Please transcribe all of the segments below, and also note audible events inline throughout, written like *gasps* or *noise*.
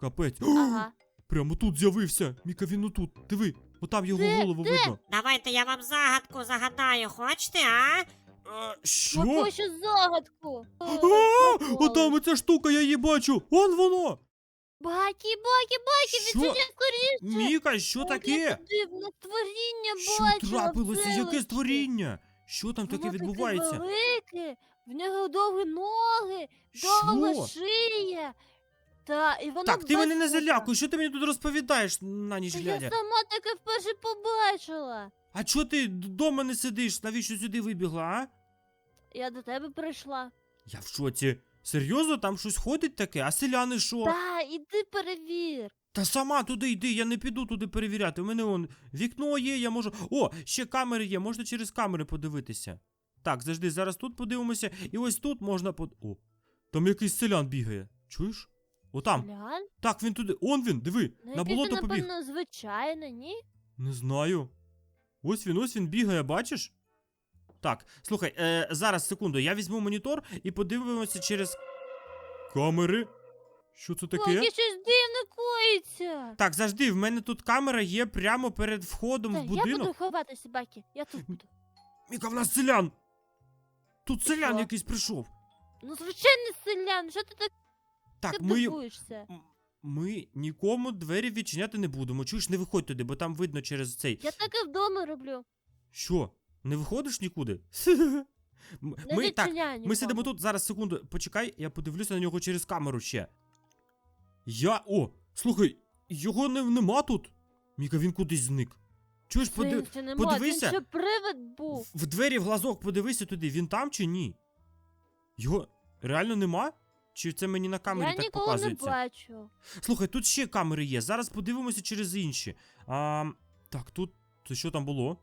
Капець. Ага. Прямо тут з'явився. Міка, він отут. Диви, отам його Де? голову Де? видно. Давайте я вам загадку загадаю, хочете, а? Що? Яку ще загадку? А. Отам оця штука, я її бачу. Он воно. Бакі, бакі, бакі, Що? відчиняй скоріше. Міка, що таке? Я дивне створіння Що трапилося? в Яке створіння? Що там таке Воно відбувається? Таке велике, в нього довгі ноги, довга Що? шия. Та, і воно Так, ти мене не залякуй, що ти мені тут розповідаєш на ніч Та я глядя? сама таке вперше побачила. А чого ти вдома не сидиш? Навіщо сюди вибігла, а? Я до тебе прийшла. Я в шоці. Серйозно, там щось ходить таке? А селяни що? Та, іди перевір. Та сама туди йди, я не піду туди перевіряти. У мене он вікно є, я можу. О, ще камери є, можна через камери подивитися. Так, завжди, зараз тут подивимося, і ось тут можна под. О, там якийсь селян бігає. Чуєш? Отам. Глянь, Так, він туди. Он він, диви, ну на болото ти, побіг. напевно, звичайно, ні? Не знаю. Ось він, ось він бігає, бачиш? Так, слухай, е, зараз секунду, я візьму монітор і подивимося через камери. Що це таке? Поки щось дивне коїться. Так, завжди, в мене тут камера є прямо перед входом Та, в я буду ховатися, Бакі, я тут буду. Міка, в нас селян! Тут селян що? якийсь прийшов. Ну, звичайно, селян, що ти так Так, ми, дивуєшся? ми нікому двері відчиняти не будемо. Чуєш, не виходь туди, бо там видно через цей. Я так і вдома роблю. Що? Не виходиш нікуди? *laughs* М- Не Ми так, ми сидимо тут. Зараз секунду. Почекай, я подивлюся на нього через камеру ще. Я. О, слухай, його не, нема тут. Міка, він кудись зник. Чуєш, поди... Нема, подивися. Він ще привид був. в двері в глазок подивися туди, він там чи ні? Його реально нема? Чи це мені на камері я так показується? не бачу. Слухай, тут ще камери є. Зараз подивимося через інші. А, так, тут. Це що там було?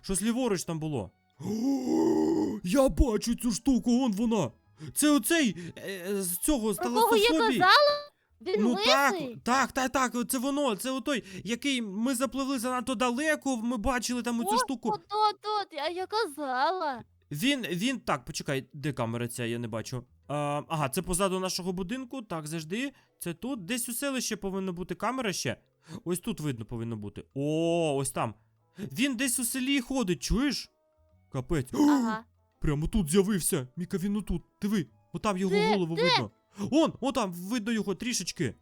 Щось ліворуч там було. О, *gasps* я бачу цю штуку, он вона. Це оцей е, з цього з Про кого я казала? Він Ну так, лисий? так, так, так, це воно, це отой, який ми запливли занадто далеко, ми бачили там оцю О, штуку. От, от, от, я, я казала. Він, він, так, почекай, де камера ця, я не бачу. А, ага, це позаду нашого будинку, так, завжди. Це тут. Десь у селищі повинна бути камера ще. Ось тут видно повинно бути. О, ось там. Він десь у селі ходить, чуєш? Капець. Ага. Прямо тут з'явився. Міка, він отут. Диви, отам його Де? голову видно. Он, отам, видно його трішечки.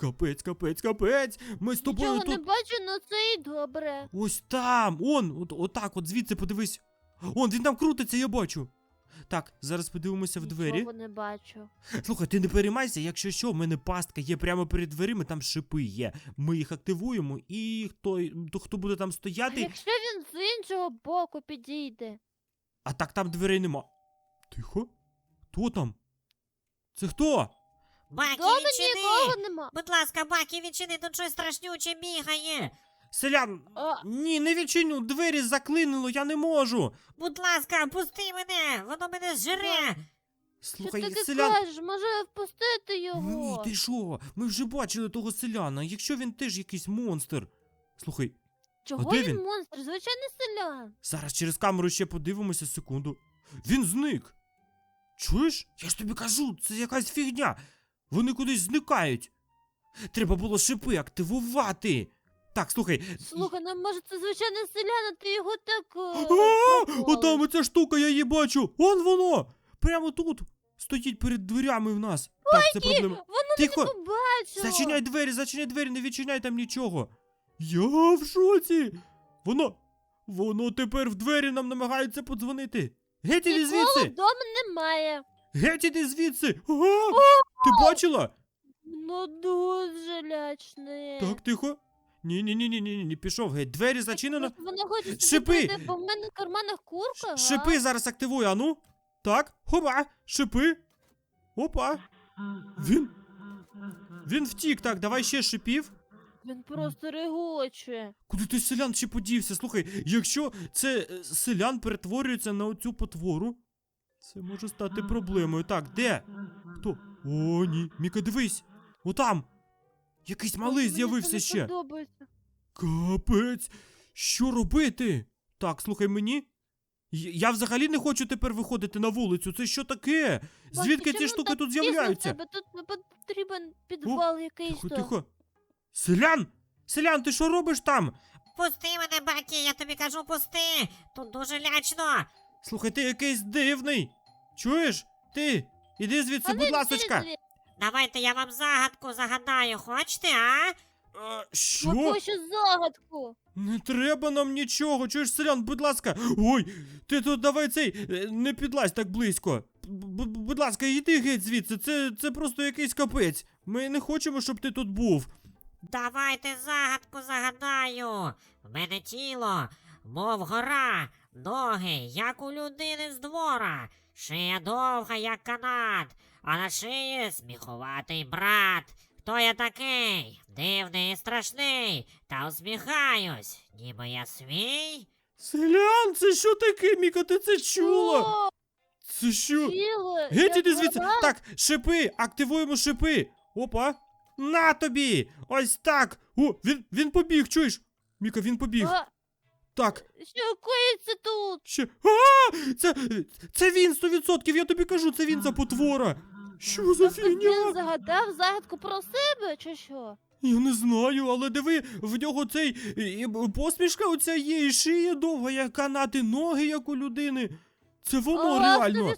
Капець, капець, капець. Ми з тобою Нічого тут. не бачу, ну це і добре. Ось там, он, от, отак, от звідси подивись. Он, він там крутиться, я бачу. Так, зараз подивимося в двері. Нічого не бачу. Слухай, ти не переймайся, якщо що, в мене пастка є прямо перед дверима, там шипи є. Ми їх активуємо, і хто, то, хто буде там А стояти. якщо він з іншого боку підійде? А так там дверей нема. Тихо? Хто там? Це хто? Бакі, Дома відчини! нікого нема. Будь ласка, Бакі, відчини, тут щось страшнюче бігає. Селян. А. Ні, не відчиню, двері заклинило, я не можу. Будь ласка, пусти мене, воно мене зжере. Що Слухай, ти селян. кажеш? Може впустити Ні, його? ти що? Ми вже бачили того селяна, якщо він теж якийсь монстр. Слухай, Чого де він він? монстр? Звичайний селян. зараз через камеру ще подивимося секунду. Він зник. Чуєш? Я ж тобі кажу, це якась фігня. Вони кудись зникають. Треба було шипи активувати. Так, слухай. Слухай, ну може це звичайний селян, а ти його так. е, А. Отам оця штука, я її бачу. Он воно! Прямо тут. Стоїть перед дверями в нас. Так, це проблема. Воно Тихо! не побачило. Зачиняй двері, зачиняй двері, не відчиняй там нічого. Я в шоці. Воно. Воно тепер в двері нам намагається подзвонити. Геть іди Нікого звідси! вдома немає. Геть іди звідси! Ага! Ти бачила? Ну дуже лячне. Так, тихо. Ні, ні, ні, ні, ні, ні, пішов геть. Двері зачинено. Вона хоче собі Шипи! бо в мене в карманах курка. га? Шипи зараз активую, ану. Так, хопа, шипи. Опа. Він. Він втік, так, давай ще шипів. Він просто регоче. Куди той селян ще подівся? Слухай, якщо це е, селян перетворюється на оцю потвору, це може стати проблемою. Так, де? Хто? О, ні. Міка, дивись! Отам! Якийсь малий Мені це з'явився не ще. подобається. Капець! Що робити? Так, слухай мені. Я я взагалі не хочу тепер виходити на вулицю. Це що таке? Звідки ці ну штуки так тут пізно в з'являються? тебе Тут, потрібен підвал якийсь Тихо, тихо. Селян! Селян, ти що робиш там? Пусти мене, Бакі, я тобі кажу, пусти. Тут дуже лячно. Слухай, ти якийсь дивний. Чуєш? Ти, іди звідси, будь ласочка. Звідси. Давайте я вам загадку загадаю, хочете, а? Е, Що? Яку ще загадку? Не треба нам нічого. Чуєш, селян, будь ласка. Ой, ти тут давай цей, е, не підлазь так близько. Б- б- Будь ласка, йди геть звідси. Це, це просто якийсь капець. Ми не хочемо, щоб ти тут був. Давайте загадку загадаю. В мене тіло, мов гора, ноги, як у людини з двора, шия довга, як канат, а на шиї сміхуватий брат. Хто я такий? Дивний і страшний, та усміхаюсь, ніби я свій. Селян, це що таке, Міка, ти це чула? Це що? Геть іди звідси. Так, шипи, активуємо шипи. Опа. На тобі! Ось так. О, він, він побіг, чуєш? Міка, він побіг. А, Так, Що коїться тут? ще. А! Це, це він 100%, я тобі кажу, це він за потвора. Що за Тобто він загадав загадку про себе, чи що? Я не знаю, але диви, в нього цей і, посмішка оця є, і шия довга, як канати, ноги, як у людини. Це воно О, реально. 100%,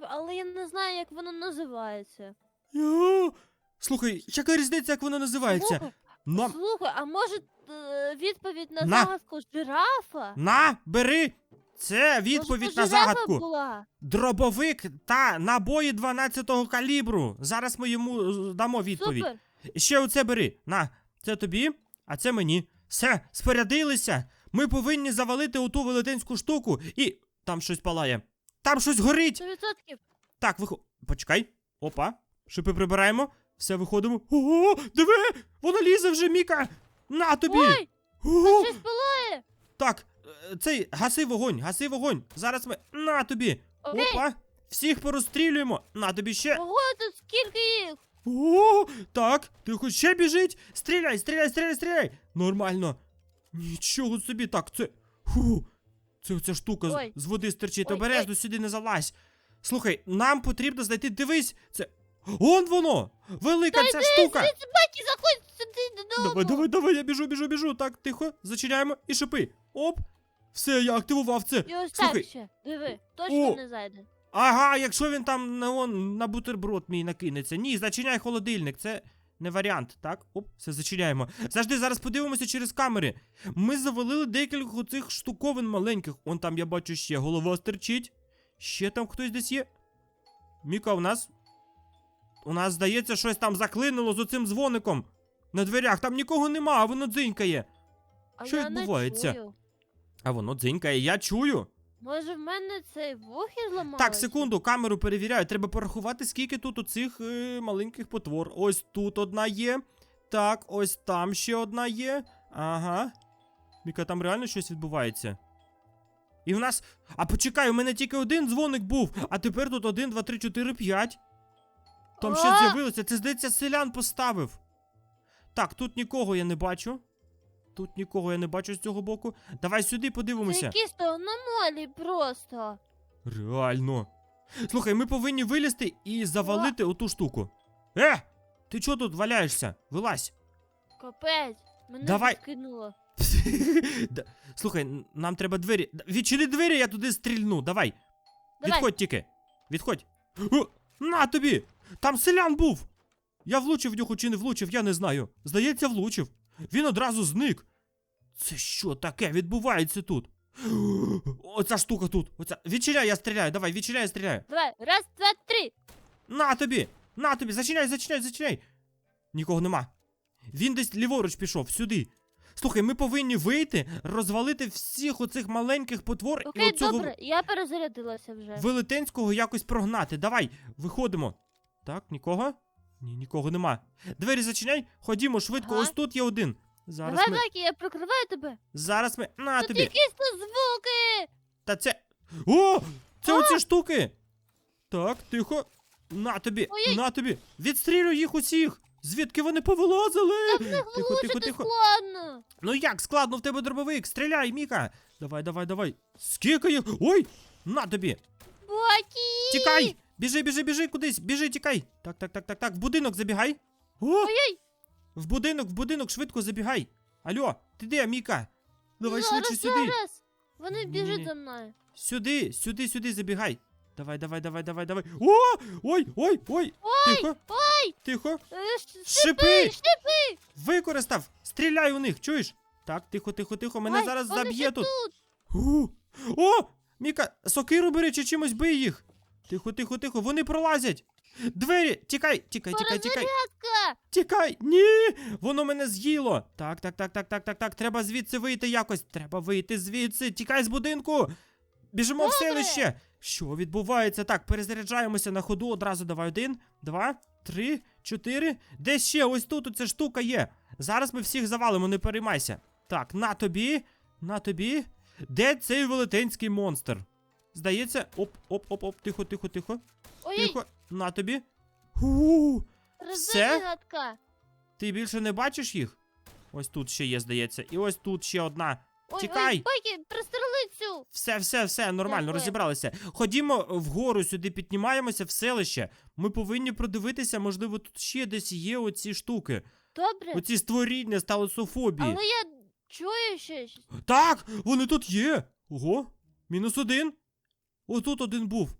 але я не знаю, як воно називається. Я... Слухай, яка різниця, як вона називається? Слухай, Нам... слухай, а може е, відповідь на, На. загадку жирафа? На, бери! Це відповідь на загадку. Була? Дробовик та набої 12-го калібру. Зараз ми йому е, дамо відповідь. Супер. Ще оце бери. На, це тобі, а це мені. Все, спорядилися. Ми повинні завалити оту велетенську штуку і. Там щось палає. Там щось горить. 100%. Так, вихо. Почекай. Опа. Шипи прибираємо. Все, виходимо. Ого, диви! Воно лізе вже, Міка! На тобі! Ой, Ого! щось палає. Так, цей, гаси вогонь, гаси вогонь. Зараз ми. На тобі! Окей. Опа! Всіх порозстрілюємо! На тобі ще! Ого, тут скільки їх? О, так, тихо, ще біжить! Стріляй, стріляй, стріляй, стріляй! Нормально. Нічого собі, так, це. Фу. Це оця штука з- Ой. з води стерчить. Ой, Обережно сюди не залазь. Слухай, нам потрібно знайти. Дивись, це. Он воно! Велика ця штука! Бакі, заходь сюди додому. Давай, давай, давай, я біжу, біжу, біжу. Так, тихо, зачиняємо і шипи. Оп! Все, я активував це. І ось Слухай. ще. Диви, точно О. не зайде. Ага, якщо він там на, он, на бутерброд мій накинеться. Ні, зачиняй холодильник, це не варіант, так? Оп, все зачиняємо. Завжди зараз подивимося через камери. Ми завалили декілька оцих штуковин маленьких. Он там я бачу ще голова стерчить. Ще там хтось десь є. Міка, у нас. У нас, здається, щось там заклинило з оцим дзвоником. На дверях там нікого нема, а воно дзинькає. А Що я відбувається? Не чую. А воно дзинькає, я чую. Може, в мене цей вухи зламався? Так, секунду, камеру перевіряю. Треба порахувати, скільки тут оцих е, маленьких потвор. Ось тут одна є. Так, ось там ще одна є. Ага. Міка, там реально щось відбувається. І в нас. А почекай, у мене тільки один дзвоник був, а тепер тут один, два, три, чотири, п'ять. Там ще з'явилося. Це здається, селян поставив. Так, тут нікого я не бачу. Тут нікого я не бачу з цього боку. Давай сюди Це подивимося. якісь то аномалії просто. Реально. Слухай, ми повинні вилізти і завалити оту штуку. Е! Ти чого тут валяєшся? Вилазь. Капець. Мене Давай. підкинуло. *laughs* Слухай, нам треба двері. Відчини двері, я туди стрільну. Давай. Давай. Відходь тільки. Відходь. О, на тобі! Там селян був! Я влучив в нього чи не влучив, я не знаю. Здається, влучив. Він одразу зник. Це що таке відбувається тут? *gasps* Оця штука тут. Оця. Відчиняй, я стріляю. Давай, відчиняй, я стріляю. Давай, раз, два, три. На тобі! На тобі! Зачиняй, зачиняй, зачиняй! Нікого нема. Він десь ліворуч пішов, сюди. Слухай, ми повинні вийти, розвалити всіх оцих маленьких потвор і Окей, оцього добре, я перезарядилася вже. велетенського якось прогнати. Давай, виходимо. Так, нікого? Ні, нікого нема. Двері зачиняй, ходімо швидко, Ага. ось тут є один. Зараз Давай, ми. Бакі, я прикриваю тебе. Зараз ми. На Тут тобі. якісь то звуки. Та це. О! Це оці штуки! Так, тихо. На тобі, Ой-ой. на тобі. Відстрілюй їх усіх! Звідки вони повилазили? Тихо, тихо, Влучити тихо. складно. Ну як, складно в тебе дробовик, стріляй, Міка! Давай, давай, давай. Скільки їх? Ой! На тобі! Бакі. Тікай! Біжи, біжи, біжи кудись, біжи, тікай. Так, так, так, так, так. В будинок забігай. О! Ой-ой! В будинок, в будинок, швидко забігай. Алло, ти де, Міка? Давай зараз, швидше сюди. зараз. Вони біжать за мною. Сюди, сюди, сюди забігай. Давай, давай, давай, давай, давай. О! Ой, ой, ой! Тихо! Ой! Тихо! Е, ш- Шипи! шипи! Використав! Стріляй у них, чуєш? Так, тихо, тихо, тихо, мене Ой, зараз вони заб'є ще тут. тут. У! О! Міка, сокиру бери чи чимось бий їх. Тихо, тихо, тихо, вони пролазять. Двері! Тікай, тікай, тікай, тікай. Ка! Тікай! Ні! Воно мене з'їло! Так, так, так, так, так, так, так. Треба звідси вийти якось. Треба вийти звідси. Тікай з будинку! Біжимо в Добре. селище! Що відбувається? Так, перезаряджаємося на ходу. Одразу давай один, два, три, чотири. Десь ще ось тут оця штука є. Зараз ми всіх завалимо, не переймайся. Так, на тобі, на тобі. Де цей велетенський монстр? Здається, оп, оп, оп, оп, тихо, тихо, тихо, Ой, тихо. На тобі. Ху. все? Ти більше не бачиш їх? Ось тут ще є, здається. І ось тут ще одна. Ой, Тікай! Ой, Бакі, пристрели цю. Все, все, все, нормально, Дякую. розібралися. Ходімо вгору сюди, піднімаємося в селище. Ми повинні продивитися, можливо, тут ще десь є оці штуки. Добре. Оці створіння сталософобії. Але я чую щось. Так, вони тут є. Ого, мінус один. Отут один був.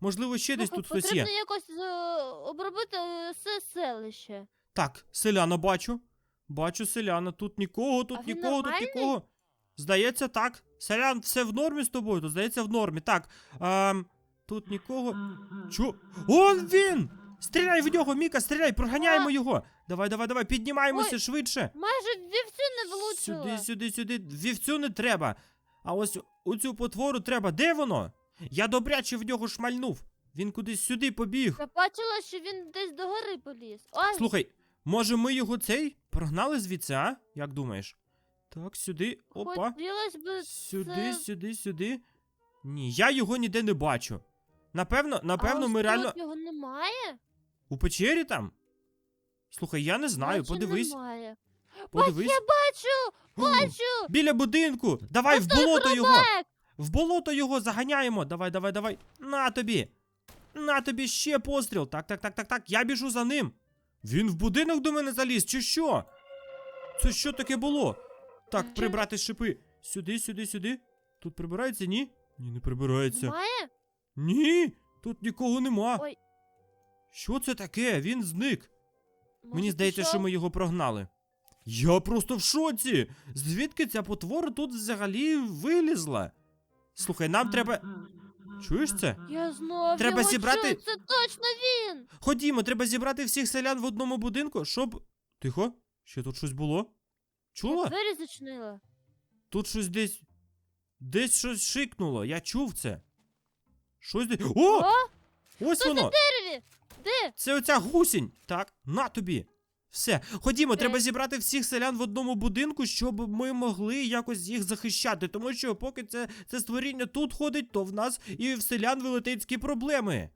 Можливо, ще десь тут хтось є. Потрібно якось е, обробити е, все селище. Так, селяна бачу. Бачу селяна. Тут нікого, тут А він нікого, тут нормальний? нікого. Здається, так. Селян, все в нормі з тобою? Тут здається в нормі. Так. Ем, тут нікого. Чо? Он він! Стріляй в нього, Міка, стріляй, проганяємо його. Давай, давай, давай, піднімаємося швидше. Майже вівцю не влучила. Сюди, сюди, сюди. Вівцю не треба. А ось оцю потвору треба. Де воно? Я добряче в нього шмальнув. Він кудись сюди побіг. Я бачила, що він десь до гори поліз. Ой, Слухай, може ми його цей прогнали звідси, а? Як думаєш? Так, сюди. Опа. хотілося б Сюди, це... сюди, сюди. Ні, я його ніде не бачу. Напевно, напевно, а ми ось реально. тут його немає? У печері там? Слухай, я не знаю, Наче подивись. Немає. Подивись. Я бачу, бачу. Біля будинку! Давай в Ось той болото його! В болото його заганяємо! Давай, давай, давай! На тобі! На тобі ще постріл! Так, так, так, так, так, я біжу за ним! Він в будинок до мене заліз, чи що? Це що таке було? Так, прибрати шипи. Сюди, сюди, сюди. Тут прибирається, ні? Ні, не прибирається. Немає? Ні, тут нікого нема. Ой. Що це таке? Він зник. Мені здається, пішов? що ми його прогнали. Я просто в шоці! Звідки ця потвора тут взагалі вилізла? Слухай, нам треба. Чуєш це? Я знов Треба його зібрати- чую, Це точно він. Ходімо, треба зібрати всіх селян в одному будинку, щоб. Тихо, ще тут щось було. Чула? Двері зачинила. Тут щось десь. Десь щось шикнуло. Я чув це. Щось десь. О! О, Ось воно! дереві. Де? Це оця гусінь. Так, на тобі. Все, ходімо, Окей. треба зібрати всіх селян в одному будинку, щоб ми могли якось їх захищати. Тому що поки це, це створіння тут ходить, то в нас і в селян велетенські проблеми.